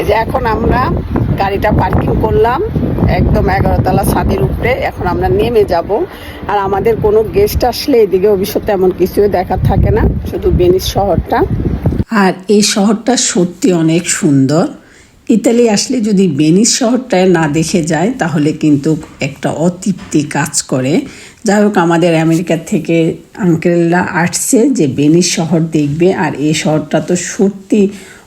এই যে এখন আমরা গাড়িটা পার্কিং করলাম, একদম এগারোতলা ছাদের উপরে। এখন আমরা নেমে যাব। আর আমাদের কোনো গেস্ট আসলে এদিকে অবশ্য তেমন কিছুই দেখার থাকে না, শুধু বেনিস শহরটা। আর এই শহরটা সত্যি অনেক সুন্দর। ইতালি আসলে যদি বেনিস শহরটায় না দেখে যায়, তাহলে কিন্তু একটা অতৃপ্তি কাজ করে। যাই হোক, আমাদের আমেরিকা থেকে আঙ্কেলরা আসছে যে বেনিস শহর দেখবে, আর এই শহরটা তো সত্যি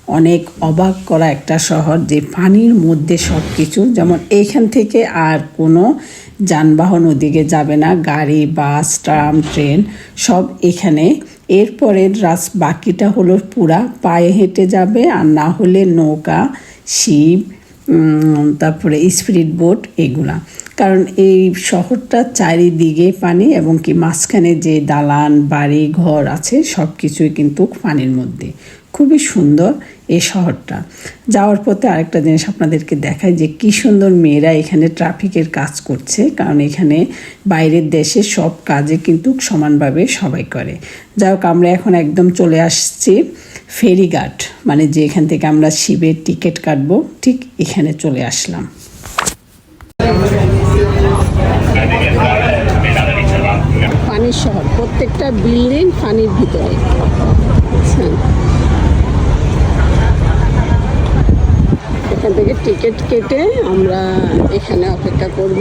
অনেক অবাক করা একটা শহর যে পানির মধ্যে সব কিছু যেমন এইখান থেকে আর কোনো যানবাহন ওদিকে যাবে না গাড়ি বাস ট্রাম ট্রেন সব এখানে। এরপরের রাস বাকিটা হলো পুরা পায়ে হেঁটে যাবে আর না হলে নৌকা উম, তারপরে স্পিরিট বোট এগুলা। কারণ এই শহরটা চারিদিকে পানি এবং কি মাঝখানে যে দালান বাড়ি ঘর আছে সব কিছুই কিন্তু পানির মধ্যে। খুবই সুন্দর এই শহরটা। যাওয়ার পথে আরেকটা জিনিস আপনাদেরকে দেখায় যে কি সুন্দর মেয়েরা এখানে ট্রাফিকের কাজ করছে, কারণ এখানে বাইরের দেশে সব কাজে কিন্তু সমানভাবে সবাই করে। যাই হোক, আমরা এখন একদম চলে আসছি ফেরিঘাট মানে যে এখান থেকে আমরা শিবের টিকিট কাটবো, ঠিক এখানে চলে আসলাম। পানির শহর, প্রত্যেকটা বিল্ডিং পানির ভিতরে বুঝছেন? এখান থেকে টিকিট কেটে আমরা এখানে অপেক্ষা করব।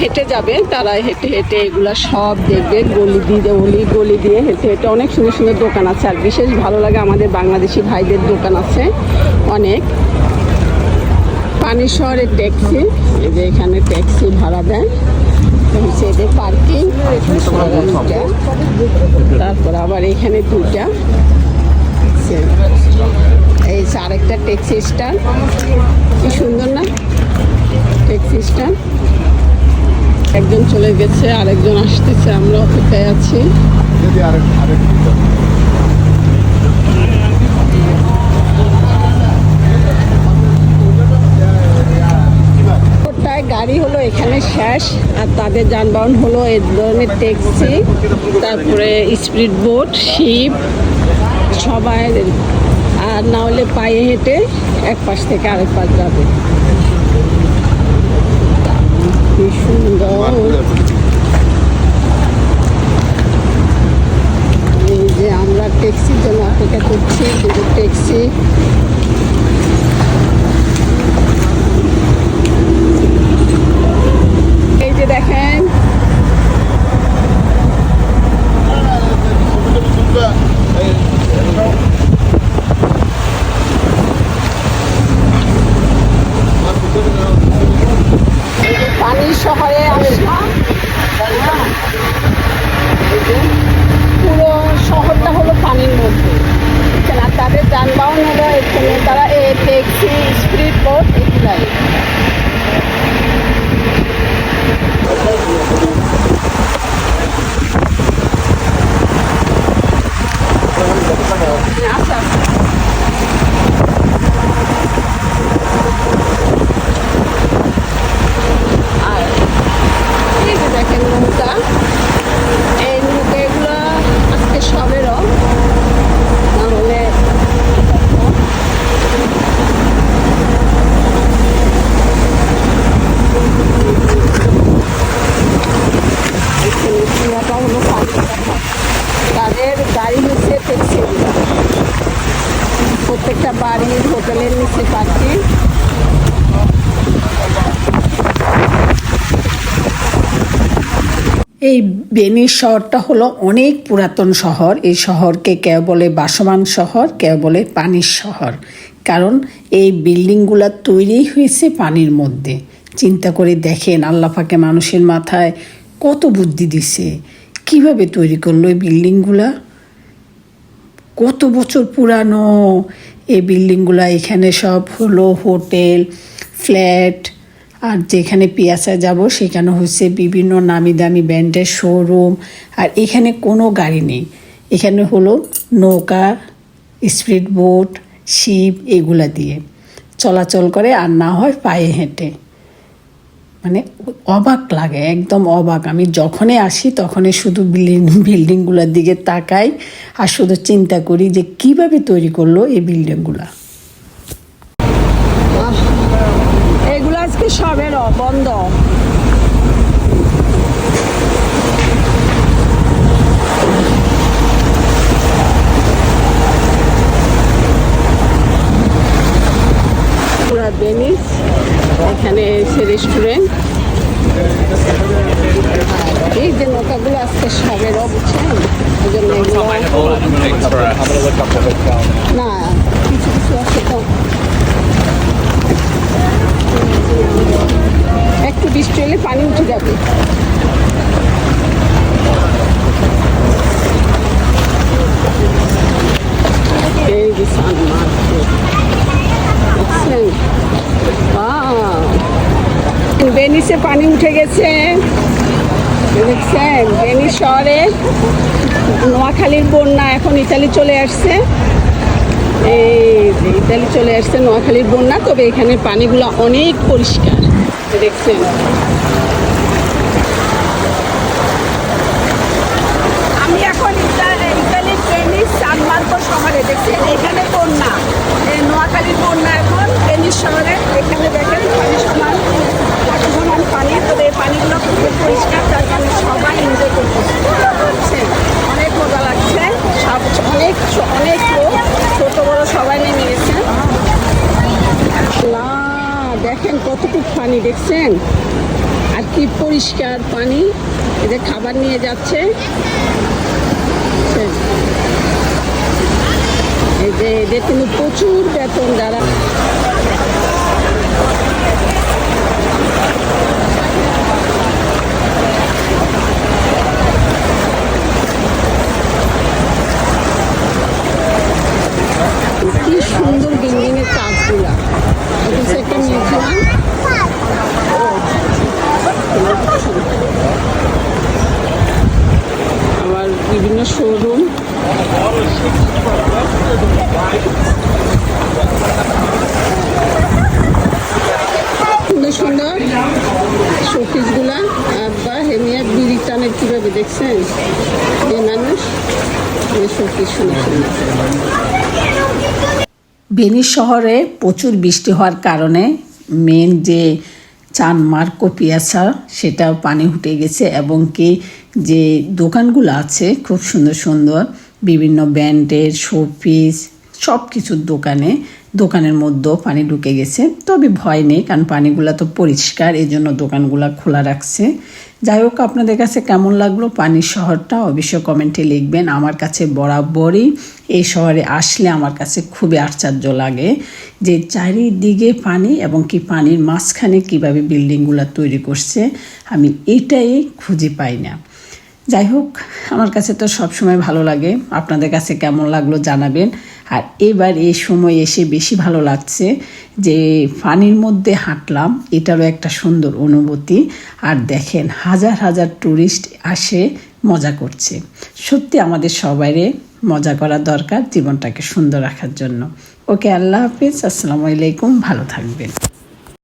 হেঁটে যাবে তারা হেঁটে হেঁটে এগুলা সব দেখবে, গলি দিয়ে, গলি গলি দিয়ে হেঁটে হেঁটে অনেক সুন্দর সুন্দর দোকান আছে। আর বিশেষ ভালো লাগে আমাদের বাংলাদেশি ভাইদের দোকান আছে অনেক। পানির শহরের ট্যাক্সি, এই যে এখানে ট্যাক্সি ভাড়া দেয়। হচ্ছে এদের পার্কিং, তারপর আবার এখানে দুইটা। এই আরেকটা ট্যাক্সি স্ট্যান্ড কি সুন্দর না? ট্যাক্সি স্ট্যান্ড একজন চলে গেছে আরেকজন আসতেছে আমরা অপেক্ষায় আছি। গাড়ি হলো এখানে শেষ আর তাদের যানবাহন হলো এই ধরনের ট্যাক্সি তারপরে স্পিড বোট শিপ সবাই আর না হলে পায়ে হেঁটে এক পাশ থেকে আরেক পাশ যাবে। কি সুন্দর। এই যে আমরা ট্যাক্সির জন্য অপেক্ষা করছি, দুটো ট্যাক্সি এই যে দেখেন এই যে পানির শহরে আসলাম হ্যাঁ। এই যে পুরো শহরটা হলো পানির মধ্যে বুঝছেন? আর তাদের যানবাহন হলো এখানে তারা এ ট্যাক্সি স্পিড বোট এগুলাই আচ্ছা আর এই যে দেখেন নৌকা এই নৌকা এগুলো আজকে সবেরও তাহলে এখানে পুরাটা হলো পানির কথা। তাদের গাড়ি হচ্ছে ট্যাক্সি প্রত্যেকটা নিচে পাচ্ছি এই বেনিস শহরটা হলো অনেক পুরাতন শহর। এই শহরকে কেউ বলে বাসমান শহর কেউ বলে পানির শহর। কারণ এই বিল্ডিংগুলো তৈরি হয়েছে পানির মধ্যে। চিন্তা করে দেখেন আল্লাপাকে মানুষের মাথায় কত বুদ্ধি দিছে। কীভাবে তৈরি করল এই বিল্ডিংগুলা? কত বছর পুরানো? এই বিল্ডিংগুলো এখানে সব হলো হোটেল, ফ্ল্যাট, আর যেখানে পিয়াসা যাব সেখানে হচ্ছে বিভিন্ন নামি দামি ব্র্যান্ডের শোরুম, আর এখানে কোনো গাড়ি নেই। এখানে হলো নৌকা, স্পিড বোট, শিপ এগুলা দিয়ে। চলাচল করে আর না হয় পায়ে হেঁটে। মানে অবাক লাগে, একদম অবাক। আমি যখনই আসি, তখনই শুধু বিল্ডিং, বিল্ডিংগুলোর দিকে তাকাই আর শুধু চিন্তা করি যে কীভাবে তৈরি করল এই বিল্ডিংগুলা। এগুলো আজকে সবের বন্ধ। পুরা বেনিস, এখানে রেস্টুরেন্ট। এই যে নৌকাগুলো আজকে সবের বুঝছেন ওই জন্য না কিছু কিছু আছে তো। একটু বৃষ্টি হলে পানি উঠে যাবে এই যে সান মার্কেট দেখছেন Wow! বেনিসে পানি উঠে গেছে। দেখছেন বেনিস শহরে নোয়াখালীর বন্যা এখন ইতালি চলে আসছে। এই ইতালি চলে আসছে নোয়াখালীর বন্যা, তবে এখানে পানিগুলো অনেক পরিষ্কার। দেখছেন। আমি এখন ইতা- ইতালির ভেনিস সান মার্কো শহরে, দেখছেন? এখানে বন্যা। নোয়াখালীর বন্যা এখন ভেনিস শহরে। এখানে দেখেন পানি সমান। সমান পানি তবে পানিগুলো খুব পরিষ্কার, তার কারণে সবাই এনজয় করতেছে অনেক মজা লাগছে। সব, অনেক অনেক লোক, ছোট বড় সবাই নেমে গেছেন দেখেন কতটুকু পানি, দেখছেন? আর কি পরিষ্কার পানি। এদের খাবার নিয়ে যাচ্ছে। এই যে, এদের কিন্তু প্রচুর বেতন যারা কি সুন্দর বিল্ডিং এর কাজগুলা এটা হচ্ছে একটা মিউজিয়াম আবার বিভিন্ন শোরুম সুন্দর সুন্দর শোপিসগুলা আব্বা হেমিয়া বিড়ি টানের কীভাবে দেখছেন এই মানুষ শোপিস সুন্দর সুন্দর বেনিস শহরে প্রচুর বৃষ্টি হওয়ার কারণে মেন যে চানমার্কো পিয়াসা সেটা পানি উঠে গেছে এবং কি যে দোকানগুলো আছে খুব সুন্দর সুন্দর, বিভিন্ন ব্যান্ডের শোপিস সব কিছুর দোকানে দোকানের মধ্যেও পানি ঢুকে গেছে। তবে ভয় নেই, কারণ পানিগুলো তো পরিষ্কার এই জন্য দোকানগুলো খোলা রাখছে। যাই হোক, আপনাদের কাছে কেমন লাগল পানির শহরটা অবশ্যই কমেন্টে লিখবেন। আমার কাছে বরাবরই এই শহরে আসলে আমার কাছে খুবই আশ্চর্য লাগে যে চারিদিকে পানি এবং কি পানির মাঝখানে কীভাবে বিল্ডিংগুলো তৈরি করছে, আমি এটাই খুঁজে পাই না। যাই হোক, আমার কাছে তো সবসময় ভালো লাগে। আপনাদের কাছে কেমন লাগল জানাবেন। আর এবার এই সময় এসে বেশি ভালো লাগছে যে পানির মধ্যে হাঁটলাম, এটারও একটা সুন্দর অনুভূতি। আর দেখেন, হাজার হাজার ট্যুরিস্ট আসে, মজা করছে। সত্যি আমাদের সবাইরে মজা করা দরকার জীবনটাকে সুন্দর রাখার জন্য। ওকে, আল্লাহ হাফিজ, আসসালামু আলাইকুম, ভালো থাকবেন।